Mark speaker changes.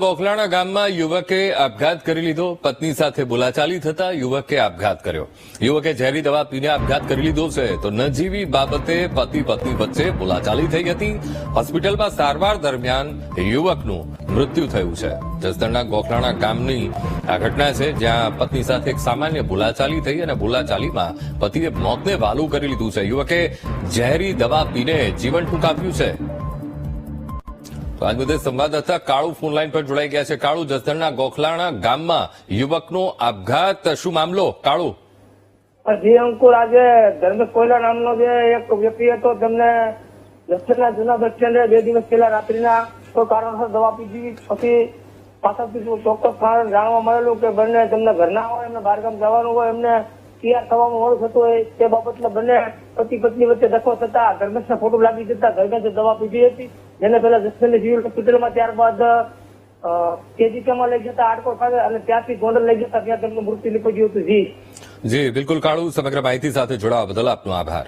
Speaker 1: ગોખલાણા ગામમાં યુવકે આપઘાત કરી લીધો. પત્ની સાથે બોલાચાલી થતા યુવકે આપઘાત કર્યો. યુવકે ઝેરી દવા પીને આપઘાત કરી લીધો છે. તો નજીવી બાબતે પતિ પત્ની વચ્ચે બોલાચાલી થઈ હતી. હોસ્પિટલમાં સારવાર દરમિયાન યુવકનું મૃત્યુ થયું છે. જસદણના ગોખલાણા ગામની આ ઘટના છે, જ્યાં પત્ની સાથે એક સામાન્ય બોલાચાલી થઈ અને બોલાચાલીમાં પતિએ મોતને વાલું કરી લીધું છે. યુવકે ઝેરી દવા પીને જીવન ટૂંકાવ્યું છે. આજ સંવાદદાતા કાળુ ફોન લાઈન પર જોડાઈ ગયા છે. કાળુ, જસદણના ગોખલાણા ગામમાં યુવકનો આપઘાત. શું મામલો? કાળુ.
Speaker 2: જી અંકુર, આજે ધર્મેશ કોયલા નામનો જે એક વ્યક્તિ હતો, તેમને જસદણના જૂના બસ બે દિવસ પહેલા રાત્રિના કોઈ કારણસર દવા પીધી. પછી પાછળથી ચોક્કસ કારણ જાણવા મળેલું કે બંને તેમને ઘરના હોય, એમને બહારગામ જવાનું હોય, એમને તૈયાર થવામાં મોડું થતું હોય, તે બાબતમાં બંને પતિ પત્ની વચ્ચે ધક્કો થતા ધર્મેશના ફોટો લાગી જતા ધર્મેશે દવા પીધી હતી. જેને પેલા જસદણની સિવિલ હોસ્પિટલમાં ત્યારબાદ કેજીકેમાં લઈ જતા આટકોટ ખાતે અને ત્યાંથી ગોંડલ લઈ જતા ત્યાં તેમનું મૃત્યુ નીપજ્યું હતું. જી.
Speaker 1: જી, બિલકુલ કાળુ, સમગ્ર માહિતી સાથે જોડાવા બદલ આપનો આભાર.